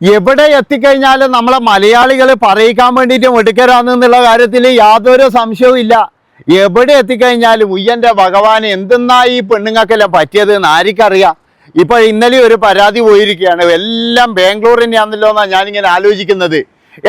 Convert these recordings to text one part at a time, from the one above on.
എവിടെ എത്തിക്കഴിഞ്ഞാലും നമ്മളെ മലയാളികൾ പറയിക്കാൻ വേണ്ടിയിട്ട് എടുക്കരാന്നുള്ള കാര്യത്തിൽ യാതൊരു സംശയവും ഇല്ല. എവിടെ എത്തിക്കഴിഞ്ഞാലും ഉയ്യന്റെ ഭഗവാൻ എന്തെന്നാ ഈ പെണ്ണുങ്ങൾക്കല്ല പറ്റിയത് എന്ന് ആർക്കറിയാം. ഇപ്പൊ ഇന്നലെ ഒരു പരാതി പോയിരിക്കുകയാണ്. എല്ലാം ബാംഗ്ലൂരിനെയാണല്ലോ എന്നാണ് ഞാനിങ്ങനെ ആലോചിക്കുന്നത്.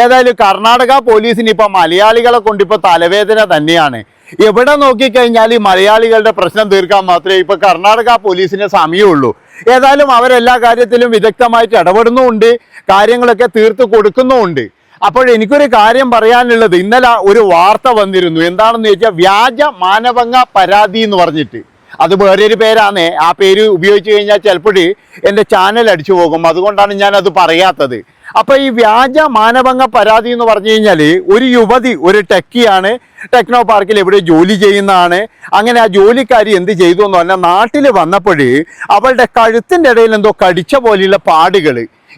ഏതായാലും കർണാടക പോലീസിന് ഇപ്പൊ മലയാളികളെ കൊണ്ടിപ്പോ തലവേദന തന്നെയാണ്. എവിടെ നോക്കിക്കഴിഞ്ഞാൽ ഈ മലയാളികളുടെ പ്രശ്നം തീർക്കാൻ മാത്രമേ ഇപ്പൊ കർണാടക പോലീസിന് സമയമുള്ളൂ. ഏതായാലും അവരെല്ലാ കാര്യത്തിലും വിദഗ്ധമായിട്ട് ഇടപെടുന്നുമുണ്ട് കാര്യങ്ങളൊക്കെ തീർത്ത് കൊടുക്കുന്നുമുണ്ട്. അപ്പോൾ എനിക്കൊരു കാര്യം പറയാനുള്ളത് ഇന്നലെ ഒരു വാർത്ത വന്നിരുന്നു. എന്താണെന്ന് ചോദിച്ചാൽ വ്യാജ മാനവങ്ങ പരാതി എന്ന് പറഞ്ഞിട്ട്. അത് വേറൊരു പേരാണ് ആ പേര് ഉപയോഗിച്ച് കഴിഞ്ഞാൽ ചിലപ്പോൾ എന്റെ ചാനൽ അടിച്ചു പോകും. അതുകൊണ്ടാണ് ഞാൻ അത് പറയാത്തത്. അപ്പോൾ ഈ വ്യാജ മാനഭംഗ പരാതി എന്ന് പറഞ്ഞു കഴിഞ്ഞാൽ ഒരു യുവതി ഒരു ടെക്കിയാണ് ടെക്നോ പാർക്കിൽ എവിടെ ജോലി ചെയ്യുന്നതാണ്. അങ്ങനെ ആ ജോലിക്കാരി എന്ത് ചെയ്തു എന്ന് പറഞ്ഞാൽ നാട്ടിൽ വന്നപ്പോൾ അവളുടെ കഴുത്തിന്റെ ഇടയിൽ എന്തോ കടിച്ച പോലെയുള്ള പാടുകൾ.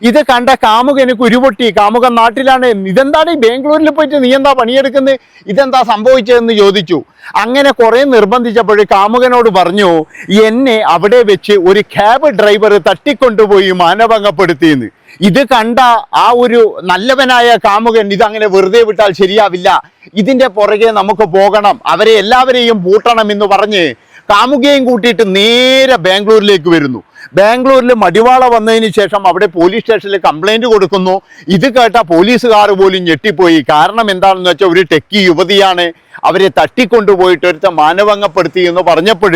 ഇത് കണ്ട കാമുകന് കുരുപൊട്ടി കാമുകൻ നാട്ടിലാണ്. ഇതെന്താണ് ഈ ബാംഗ്ലൂരിൽ പോയിട്ട് നീ എന്താ പണിയെടുക്കുന്നത് ഇതെന്താ സംഭവിച്ചതെന്ന് ചോദിച്ചു. അങ്ങനെ കുറേ നിർബന്ധിച്ചപ്പോൾ കാമുകനോട് പറഞ്ഞു എന്നെ അവിടെ വെച്ച് ഒരു ക്യാബ് ഡ്രൈവർ തട്ടിക്കൊണ്ടുപോയി മാനഭംഗപ്പെടുത്തിയെന്ന്. ഇത് കണ്ട ആ ഒരു നല്ലവനായ കാമുകൻ ഇതങ്ങനെ വെറുതെ വിട്ടാൽ ശരിയാവില്ല. ഇതിന്റെ പുറകെ നമുക്ക് പോകണം. അവരെ എല്ലാവരെയും പൂട്ടണം എന്ന് പറഞ്ഞ് കാമുകയും കൂട്ടിയിട്ട് നേരെ ബാംഗ്ലൂരിലേക്ക് വരുന്നു. ബാംഗ്ലൂരിൽ മടിവാള വന്നതിന് ശേഷം അവിടെ പോലീസ് സ്റ്റേഷനിൽ കംപ്ലൈന്റ് കൊടുക്കുന്നു. ഇത് കേട്ട പോലീസുകാർ പോലും ഞെട്ടിപ്പോയി. കാരണം എന്താണെന്ന് വെച്ചാൽ ഒരു ടെക്കി യുവതിയാണ് അവരെ തട്ടിക്കൊണ്ടുപോയിട്ട് ഒരുത്ത മാനഭംഗപ്പെടുത്തി എന്ന് പറഞ്ഞപ്പോൾ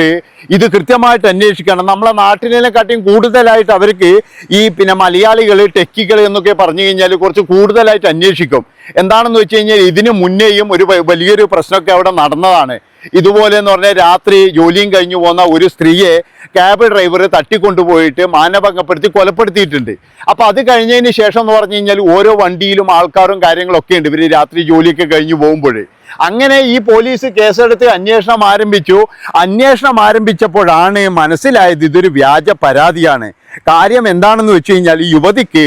ഇത് കൃത്യമായിട്ട് അന്വേഷിക്കണം. നമ്മളെ നാട്ടിനെക്കാട്ടിയും കൂടുതലായിട്ട് അവർക്ക് ഈ പിന്നെ മലയാളികൾ ടെക്കികൾ എന്നൊക്കെ പറഞ്ഞു കഴിഞ്ഞാൽ കുറച്ച് കൂടുതലായിട്ട് അന്വേഷിക്കും. എന്താണെന്ന് വെച്ച് കഴിഞ്ഞാൽ ഇതിന് മുന്നേയും ഒരു വലിയൊരു പ്രശ്നമൊക്കെ അവിടെ നടന്നതാണ്. ഇതുപോലെ എന്ന് പറഞ്ഞാൽ രാത്രി ജോലിയും കഴിഞ്ഞു പോകുന്ന ഒരു സ്ത്രീയെ ക്യാബ് ഡ്രൈവർ തട്ടിക്കൊണ്ടുപോയിട്ട് മാനഭംഗപ്പെടുത്തി കൊലപ്പെടുത്തിയിട്ടുണ്ട്. അപ്പൊ അത് കഴിഞ്ഞതിന് ശേഷം എന്ന് പറഞ്ഞു കഴിഞ്ഞാൽ ഓരോ വണ്ടിയിലും ആൾക്കാരും കാര്യങ്ങളൊക്കെ ഉണ്ട്. ഇവർ രാത്രി ജോലിയൊക്കെ കഴിഞ്ഞു പോകുമ്പോൾ അങ്ങനെ ഈ പോലീസ് കേസെടുത്ത് അന്വേഷണം ആരംഭിച്ചു. അന്വേഷണം ആരംഭിച്ചപ്പോഴാണ് മനസ്സിലായത് ഇതൊരു വ്യാജ പരാതിയാണ്. കാര്യം എന്താണെന്ന് വെച്ച് കഴിഞ്ഞാൽ ഈ യുവതിക്ക്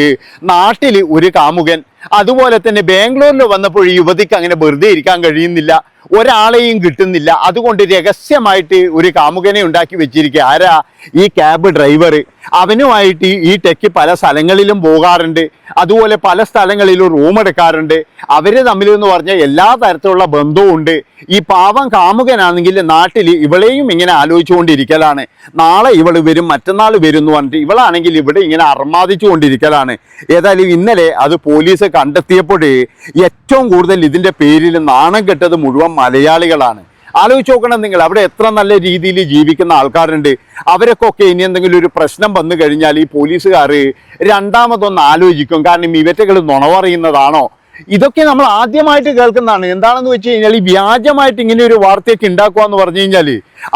നാട്ടിൽ ഒരു കാമുകൻ അതുപോലെ തന്നെ ബാംഗ്ലൂരിൽ വന്നപ്പോൾ ഈ യുവതിക്ക് അങ്ങനെ വെറുതെ ഇരിക്കാൻ കഴിയുന്നില്ല. ഒരാളെയും കിട്ടുന്നില്ല. അതുകൊണ്ട് രഹസ്യമായിട്ട് ഒരു കാമുകനെ ഉണ്ടാക്കി വെച്ചിരിക്കുക. ആരാ? ഈ ക്യാബ് ഡ്രൈവർ അവനുമായിട്ട് ഈ- ടെക്ക് പല സ്ഥലങ്ങളിലും പോകാറുണ്ട്. അതുപോലെ പല സ്ഥലങ്ങളിലും റൂം എടുക്കാറുണ്ട്. അവർ തമ്മിൽ എന്ന് പറഞ്ഞാൽ എല്ലാ തരത്തിലുള്ള ബന്ധവും ഉണ്ട്. ഈ പാവം കാമുകനാണെങ്കിൽ നാട്ടിൽ ഇവളെയും ഇങ്ങനെ ആലോചിച്ചുകൊണ്ടിരിക്കലാണ്. നാളെ ഇവൾ വരും മറ്റന്നാൾ വരും എന്ന് പറഞ്ഞിട്ട് ഇവളാണെങ്കിൽ ഇവിടെ ഇങ്ങനെ അർമാദിച്ചു കൊണ്ടിരിക്കലാണ് ഏതായാലും ഇന്നലെ അത് പോലീസ് കണ്ടെത്തിയപ്പോൾ ഏറ്റവും കൂടുതൽ ഇതിന്റെ പേരിൽ നാണം കെട്ടത് മുഴുവൻ മലയാളികളാണ്. ആലോചിച്ച് നോക്കണം നിങ്ങൾ അവിടെ എത്ര നല്ല രീതിയിൽ ജീവിക്കുന്ന ആൾക്കാരുണ്ട്. അവരൊക്കെ ഇനി എന്തെങ്കിലും ഒരു പ്രശ്നം വന്നു കഴിഞ്ഞാൽ ഈ പോലീസുകാർ രണ്ടാമതൊന്ന് ആലോചിക്കും. കാരണം ഇവറ്റകൾ നുണ പറയുന്നതാണോ ഇതൊക്കെ നമ്മൾ ആദ്യമായിട്ട് കേൾക്കുന്നതാണ്. എന്താണെന്ന് വെച്ച് കഴിഞ്ഞാൽ ഈ വ്യാജമായിട്ട് ഇങ്ങനെ ഒരു വാർത്തയൊക്കെ ഉണ്ടാക്കുക എന്ന് പറഞ്ഞു കഴിഞ്ഞാൽ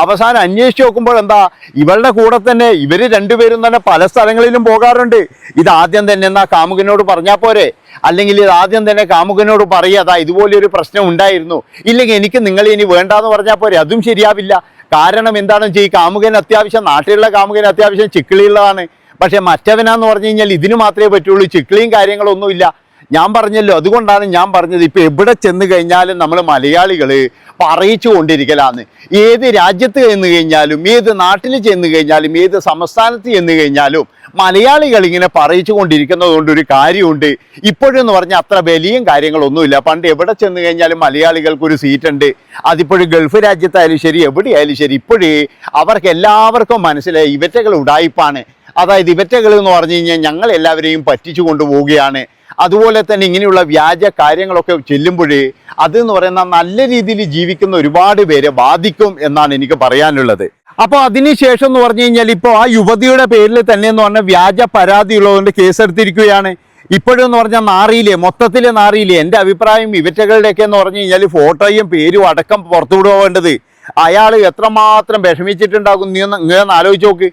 അവസാനം അന്വേഷിച്ച് നോക്കുമ്പോൾ എന്താ ഇവളുടെ കൂടെ തന്നെ ഇവർ രണ്ടുപേരും തന്നെ പല സ്ഥലങ്ങളിലും പോകാറുണ്ട്. ഇത് ആദ്യം തന്നെ എന്നാ കാമുകനോട് പറഞ്ഞാൽ പോരെ? അല്ലെങ്കിൽ ഇത് ആദ്യം തന്നെ കാമുകനോട് പറയാതാ ഇതുപോലെ ഒരു പ്രശ്നം ഉണ്ടായിരുന്നു. ഇല്ലെങ്കിൽ എനിക്ക് നിങ്ങൾ ഇനി വേണ്ടാന്ന് പറഞ്ഞാൽ പോരെ? അതും ശരിയാവില്ല. കാരണം എന്താണെന്ന് വെച്ചാൽ ഈ കാമുകൻ അത്യാവശ്യം നാട്ടിലുള്ള കാമുകൻ അത്യാവശ്യം ചിക്കിളിയുള്ളതാണ്. പക്ഷെ മറ്റവനാന്ന് പറഞ്ഞു കഴിഞ്ഞാൽ ഇതിന് മാത്രമേ പറ്റുള്ളൂ. ചിക്കിളിയും കാര്യങ്ങളൊന്നുമില്ല. ഞാൻ പറഞ്ഞല്ലോ അതുകൊണ്ടാണ് ഞാൻ പറഞ്ഞത്. ഇപ്പൊ എവിടെ ചെന്ന് കഴിഞ്ഞാലും നമ്മൾ മലയാളികൾ പറയിച്ചു കൊണ്ടിരിക്കലാന്ന്. ഏത് രാജ്യത്ത് ചെന്ന് കഴിഞ്ഞാലും ഏത് നാട്ടിൽ ചെന്ന് കഴിഞ്ഞാലും ഏത് സംസ്ഥാനത്ത് ചെന്ന് കഴിഞ്ഞാലും മലയാളികൾ ഇങ്ങനെ പറയിച്ചു കൊണ്ടിരിക്കുന്നത് കൊണ്ട് ഒരു കാര്യമുണ്ട്. ഇപ്പോഴെന്ന് പറഞ്ഞാൽ അത്ര വലിയ കാര്യങ്ങളൊന്നുമില്ല. പണ്ട് എവിടെ ചെന്ന് കഴിഞ്ഞാലും മലയാളികൾക്ക് ഒരു സീറ്റ് ഉണ്ട് അതിപ്പോഴും ഗൾഫ് രാജ്യത്തായാലും ശരി എവിടെയായാലും ശരി ഇപ്പോഴേ അവർക്ക് എല്ലാവർക്കും മനസ്സിലായി ഇവറ്റകൾ ഉടായിപ്പാണ്. അതായത് ഇവറ്റകൾ എന്ന് പറഞ്ഞു കഴിഞ്ഞാൽ ഞങ്ങൾ എല്ലാവരെയും പറ്റിച്ചു കൊണ്ടുപോവുകയാണ്. അതുപോലെ തന്നെ ഇങ്ങനെയുള്ള വ്യാജ കാര്യങ്ങളൊക്കെ ചെല്ലുമ്പോഴേ അത് എന്ന് പറയുന്ന നല്ല രീതിയിൽ ജീവിക്കുന്ന ഒരുപാട് പേരെ ബാധിക്കും എന്നാണ് എനിക്ക് പറയാനുള്ളത്. അപ്പോൾ അതിനുശേഷം എന്ന് പറഞ്ഞു കഴിഞ്ഞാൽ ഇപ്പോൾ ആ യുവതിയുടെ പേരിൽ തന്നെ എന്ന് പറഞ്ഞാൽ വ്യാജ പരാതി ഉള്ളതുകൊണ്ട് കേസെടുത്തിരിക്കുകയാണ്. ഇപ്പോഴെന്ന് പറഞ്ഞാൽ നാറിയില്ലേ മൊത്തത്തിൽ നാറിയില്ലേ. എന്റെ അഭിപ്രായം ഇവറ്റകളുടെയൊക്കെ എന്ന് പറഞ്ഞു കഴിഞ്ഞാൽ ഫോട്ടോയും പേരും അടക്കം പുറത്തു വിടുവേണ്ടത് അയാൾ എത്രമാത്രം വിഷമിച്ചിട്ടുണ്ടാകും നീ ഒന്ന് ഇങ്ങനെ ആലോചിച്ച് നോക്ക്.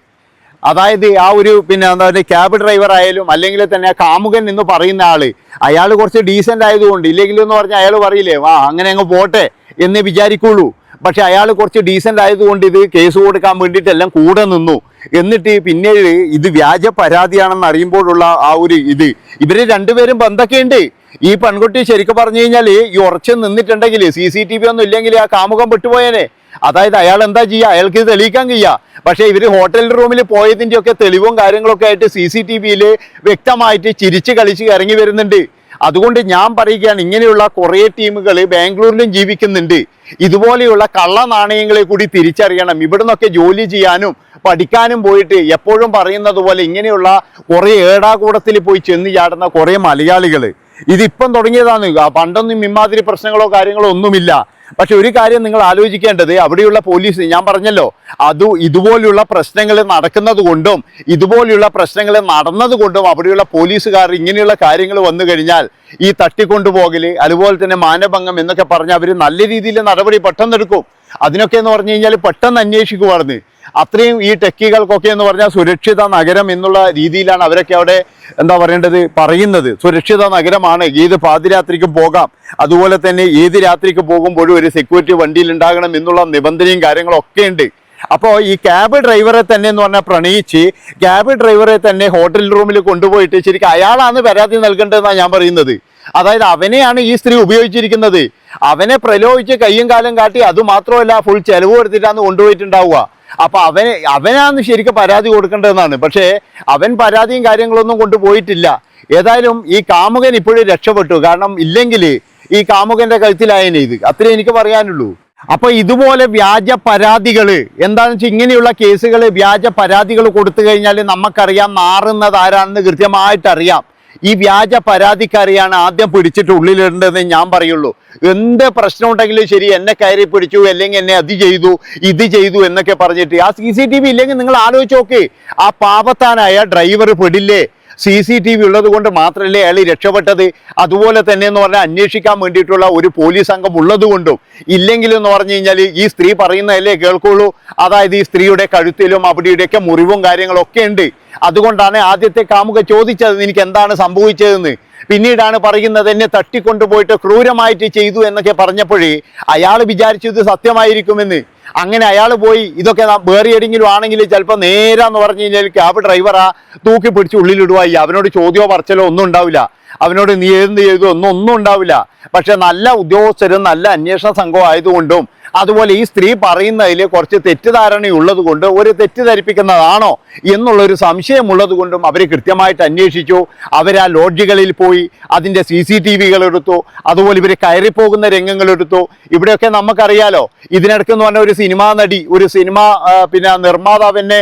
അതായത് ആ ഒരു പിന്നെ എന്താ പറയുക ക്യാബ് ഡ്രൈവർ ആയാലും അല്ലെങ്കിൽ തന്നെ ആ കാമുകൻ എന്ന് പറയുന്ന ആൾ അയാൾ കുറച്ച് ഡീസന്റ് ആയതുകൊണ്ട് ഇല്ലെങ്കിൽ എന്ന് പറഞ്ഞാൽ അയാൾ പറയില്ലേ വാ അങ്ങനെ അങ്ങ് പോട്ടെ എന്ന് വിചാരിക്കുള്ളൂ. പക്ഷെ അയാൾ കുറച്ച് ഡീസന്റ് ആയതുകൊണ്ട് ഇത് കേസ് കൊടുക്കാൻ വേണ്ടിയിട്ടെല്ലാം കൂടെ നിന്നു. എന്നിട്ട് പിന്നീട് ഇത് വ്യാജ പരാതിയാണെന്ന് അറിയുമ്പോഴുള്ള ആ ഒരു ഇത്. ഇവർ രണ്ടുപേരും ബന്ധമൊക്കെയുണ്ട് ഈ പെൺകുട്ടി ശരിക്കും പറഞ്ഞു കഴിഞ്ഞാൽ ഈ ഉറച്ചു നിന്നിട്ടുണ്ടെങ്കിൽ സി സി ടി വി ഒന്നും ഇല്ലെങ്കിൽ ആ കാമുകം വിട്ടുപോയേനെ. അതായത് അയാൾ എന്താ ചെയ്യുക അയാൾക്ക് തെളിയിക്കാൻ കഴിയുക പക്ഷേ ഇവർ ഹോട്ടൽ റൂമിൽ പോയതിന്റെയൊക്കെ തെളിവും കാര്യങ്ങളൊക്കെ ആയിട്ട് സി സി ടി വിയിൽ വ്യക്തമായിട്ട് ചിരിച്ച് കളിച്ച് ഇറങ്ങി വരുന്നുണ്ട്. അതുകൊണ്ട് ഞാൻ പറയുകയാണ് ഇങ്ങനെയുള്ള കുറേ ടീമുകൾ ബാംഗ്ലൂരിലും ജീവിക്കുന്നുണ്ട്. ഇതുപോലെയുള്ള കള്ള നാണയങ്ങളെ കൂടി തിരിച്ചറിയണം. ഇവിടുന്നൊക്കെ ജോലി ചെയ്യാനും പഠിക്കാനും പോയിട്ട് എപ്പോഴും പറയുന്നത് പോലെ ഇങ്ങനെയുള്ള കുറേ ഏടാകൂടത്തിൽ പോയി ചെന്ന് ചാടുന്ന കുറേ മലയാളികൾ ഇതിപ്പം തുടങ്ങിയതാണ്. പണ്ടൊന്നും ഇമാതിരി പ്രശ്നങ്ങളോ കാര്യങ്ങളോ ഒന്നുമില്ല. പക്ഷെ ഒരു കാര്യം നിങ്ങൾ ആലോചിക്കേണ്ടത് അവിടെയുള്ള പോലീസ് ഞാൻ പറഞ്ഞല്ലോ അത് ഇതുപോലെയുള്ള പ്രശ്നങ്ങൾ നടക്കുന്നത് കൊണ്ടും ഇതുപോലെയുള്ള പ്രശ്നങ്ങൾ നടന്നത് കൊണ്ടും അവിടെയുള്ള പോലീസുകാർ ഇങ്ങനെയുള്ള കാര്യങ്ങൾ വന്നു കഴിഞ്ഞാൽ ഈ തട്ടിക്കൊണ്ടുപോകൽ അതുപോലെ തന്നെ മാനഭംഗം എന്നൊക്കെ പറഞ്ഞ് അവർ നല്ല രീതിയിൽ നടപടി പെട്ടെന്ന് എടുക്കും അതിനൊക്കെ എന്ന് പറഞ്ഞു കഴിഞ്ഞാൽ പെട്ടെന്ന് അന്വേഷിക്കുവാർന്ന് അത്രയും ഈ ടെക്കികൾക്കൊക്കെ എന്ന് പറഞ്ഞാൽ സുരക്ഷിത നഗരം എന്നുള്ള രീതിയിലാണ് അവരൊക്കെ അവിടെ എന്താ പറയേണ്ടത് പറയുന്നത്. സുരക്ഷിത നഗരമാണ്. ഏത് പാതിരാത്രിക്കും പോകാം. അതുപോലെ തന്നെ ഏത് രാത്രിക്ക് പോകുമ്പോഴും ഒരു സെക്യൂരിറ്റി വണ്ടിയിൽ ഉണ്ടാകണം എന്നുള്ള നിബന്ധനയും കാര്യങ്ങളും ഒക്കെ ഉണ്ട്. അപ്പോൾ ഈ ക്യാബ് ഡ്രൈവറെ തന്നെ എന്ന് പറഞ്ഞാൽ പ്രണയിച്ച് ക്യാബ് ഡ്രൈവറെ തന്നെ ഹോട്ടൽ റൂമിൽ കൊണ്ടുപോയിട്ട് ശരിക്കും അയാളാണ് പരാതി നൽകേണ്ടതെന്നാണ് ഞാൻ പറയുന്നത്. അതായത് അവനെയാണ് ഈ സ്ത്രീ ഉപയോഗിച്ചിരിക്കുന്നത്. അവനെ പ്രലോഭിച്ച് കയ്യും കാലം കാട്ടി അത് മാത്രമല്ല ഫുൾ ചെലവ് കൊടുത്തിട്ടാണ് കൊണ്ടുപോയിട്ടുണ്ടാവുക. അപ്പൊ അവന് അവനാന്ന് ശരിക്കും പരാതി കൊടുക്കേണ്ടതെന്നാണ്. പക്ഷേ അവൻ പരാതിയും കാര്യങ്ങളൊന്നും കൊണ്ടുപോയിട്ടില്ല ഏതായാലും ഈ കാമുകൻ ഇപ്പോഴും രക്ഷപ്പെട്ടു. കാരണം ഇല്ലെങ്കിൽ ഈ കാമുകന്റെ കഴുത്തിലായനെ ഇത്. അത്രേ എനിക്ക് പറയാനുള്ളൂ. അപ്പൊ ഇതുപോലെ വ്യാജ പരാതികൾ എന്താണെന്ന് വെച്ചാൽ ഇങ്ങനെയുള്ള കേസുകൾ വ്യാജ പരാതികൾ കൊടുത്തു കഴിഞ്ഞാൽ നമുക്കറിയാം മാറുന്നത് ആരാണെന്ന് കൃത്യമായിട്ട് അറിയാം ഈ വ്യാജ പരാതിക്കാരെയാണ് ആദ്യം പിടിച്ചിട്ട് ഉള്ളിലിടേണ്ടതെന്ന് ഞാൻ പറയുള്ളൂ. എന്ത് പ്രശ്നം ഉണ്ടെങ്കിലും ശരി എന്നെ കയറി പിടിച്ചു അല്ലെങ്കിൽ എന്നെ അത് ചെയ്തു ഇത് ചെയ്തു എന്നൊക്കെ പറഞ്ഞിട്ട്. ആ സി ഇല്ലെങ്കിൽ നിങ്ങൾ ആലോചിച്ച് നോക്കേ. ആ പാപത്താനായ ഡ്രൈവർ പെടില്ലേ? സി സി ടി വി ഉള്ളത് കൊണ്ട് മാത്രമല്ലേ അയാൾ രക്ഷപ്പെട്ടത്? അതുപോലെ തന്നെ എന്ന് പറഞ്ഞാൽ അന്വേഷിക്കാൻ വേണ്ടിയിട്ടുള്ള ഒരു പോലീസ് സംഘം ഉള്ളത് കൊണ്ടും ഇല്ലെങ്കിലെന്ന് പറഞ്ഞു കഴിഞ്ഞാൽ ഈ സ്ത്രീ പറയുന്നതല്ലേ കേൾക്കുള്ളൂ. അതായത് ഈ സ്ത്രീയുടെ കഴുത്തിലും അവിടെയുടെയൊക്കെ മുറിവും കാര്യങ്ങളൊക്കെ ഉണ്ട്. അതുകൊണ്ടാണ് ആദ്യത്തെ കാമുക ചോദിച്ചത് എനിക്ക് എന്താണ് സംഭവിച്ചതെന്ന്? പിന്നീടാണ് പറയുന്നത് എന്നെ തട്ടിക്കൊണ്ടുപോയിട്ട് ക്രൂരമായിട്ട് ചെയ്തു എന്നൊക്കെ പറഞ്ഞപ്പോഴേ അയാൾ വിചാരിച്ചത് സത്യമായിരിക്കുമെന്ന്. അങ്ങനെ അയാൾ പോയി ഇതൊക്കെ വേറെ ഏതെങ്കിലും ആണെങ്കിൽ ചിലപ്പോൾ നേരാന്ന് പറഞ്ഞു കഴിഞ്ഞാൽ ക്യാബ് ഡ്രൈവറാ തൂക്കി പിടിച്ച് ഉള്ളിലിടുവായി അവനോട് ചോദ്യമോ പറച്ചലോ ഒന്നും ഉണ്ടാവില്ല. അവനോട് നീ എന്ത് ചെയ്തു ഒന്നും ഒന്നും ഉണ്ടാവില്ല. പക്ഷെ നല്ല ഉദ്യോഗസ്ഥരും നല്ല അന്വേഷണ സംഘവും ആയതുകൊണ്ടും അതുപോലെ ഈ സ്ത്രീ പറയുന്നതിൽ കുറച്ച് തെറ്റിദ്ധാരണയുള്ളത് കൊണ്ട് ഒരു തെറ്റിദ്ധരിപ്പിക്കുന്നതാണോ എന്നുള്ളൊരു സംശയമുള്ളത് കൊണ്ടും അവർ കൃത്യമായിട്ട് അന്വേഷിച്ചു. അവർ ആ ലോഡ്ജുകളിൽ പോയി അതിന്റെ സി സി ടി വികളെടുത്തു അതുപോലെ ഇവർ കയറിപ്പോകുന്ന രംഗങ്ങളെടുത്തു ഇവിടെയൊക്കെ നമുക്കറിയാലോ ഇതിനിടയ്ക്ക് എന്ന് പറഞ്ഞ ഒരു സിനിമാ നടി ഒരു സിനിമ പിന്നെ നിർമ്മാതാവിനെ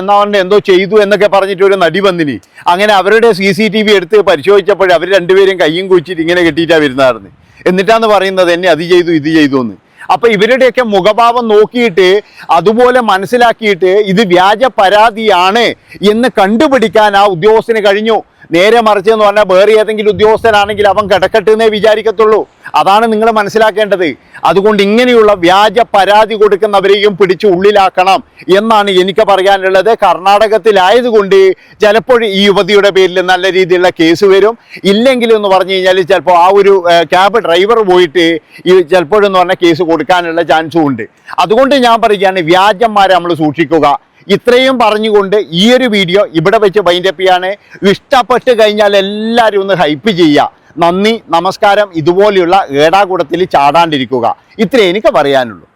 എന്നാ പറഞ്ഞ എന്തോ ചെയ്തു എന്നൊക്കെ പറഞ്ഞിട്ട് ഒരു നടി വന്നിനി. അങ്ങനെ അവരുടെ സി സി ടി വി എടുത്ത് പരിശോധിച്ചപ്പോൾ അവർ രണ്ടുപേരും കയ്യും കുഴിച്ചിട്ട് ഇങ്ങനെ കെട്ടിയിട്ടാണ് വരുന്നതായിരുന്നു. എന്നിട്ടാന്ന് പറയുന്നത് എന്നെ അത് ചെയ്തു ഇത് ചെയ്തു എന്ന്. അപ്പൊ ഇവരുടെയൊക്കെ മുഖഭാവം നോക്കിയിട്ട് അതുപോലെ മനസ്സിലാക്കിയിട്ട് ഇത് വ്യാജ പരാതിയാണ് എന്ന് കണ്ടുപിടിക്കാൻ ആ ഉദ്യോഗസ്ഥന് കഴിഞ്ഞു. നേരെ മറിച്ച് എന്ന് പറഞ്ഞാൽ വേറെ ഏതെങ്കിലും ഉദ്യോഗസ്ഥനാണെങ്കിൽ അവൻ കിടക്കട്ടെ എന്നേ വിചാരിക്കത്തുള്ളൂ. അതാണ് നിങ്ങൾ മനസ്സിലാക്കേണ്ടത്. അതുകൊണ്ട് ഇങ്ങനെയുള്ള വ്യാജ പരാതി കൊടുക്കുന്നവരെയും പിടിച്ച് ഉള്ളിലാക്കണം എന്നാണ് എനിക്ക് പറയാനുള്ളത്. കർണാടകത്തിലായതുകൊണ്ട് ചിലപ്പോൾ ഈ യുവതിയുടെ പേരിൽ നല്ല രീതിയിലുള്ള കേസ് വരും. ഇല്ലെങ്കിൽ എന്ന് പറഞ്ഞു കഴിഞ്ഞാൽ ചിലപ്പോൾ ആ ഒരു ക്യാബ് ഡ്രൈവർ പോയിട്ട് ഈ ചിലപ്പോഴെന്ന് പറഞ്ഞാൽ കേസ് കൊടുക്കാനുള്ള ചാൻസും ഉണ്ട്. അതുകൊണ്ട് ഞാൻ പറയുകയാണ് വ്യാജന്മാരെ നമ്മൾ സൂക്ഷിക്കുക. ഇത്രയും പറഞ്ഞുകൊണ്ട് ഈ ഒരു വീഡിയോ ഇവിടെ വെച്ച് വൈൻഡപ്പ് ചെയ്യാണ്. ഇഷ്ടപ്പെട്ട് കഴിഞ്ഞാൽ എല്ലാവരും ഒന്ന് ഹൈപ്പ് ചെയ്യുക. നന്ദി നമസ്കാരം. ഇതുപോലെയുള്ള ഏടാകൂടത്തിൽ ചാടാണ്ടിരിക്കുക. ഇത്രേ എനിക്ക് പറയാനുള്ളൂ.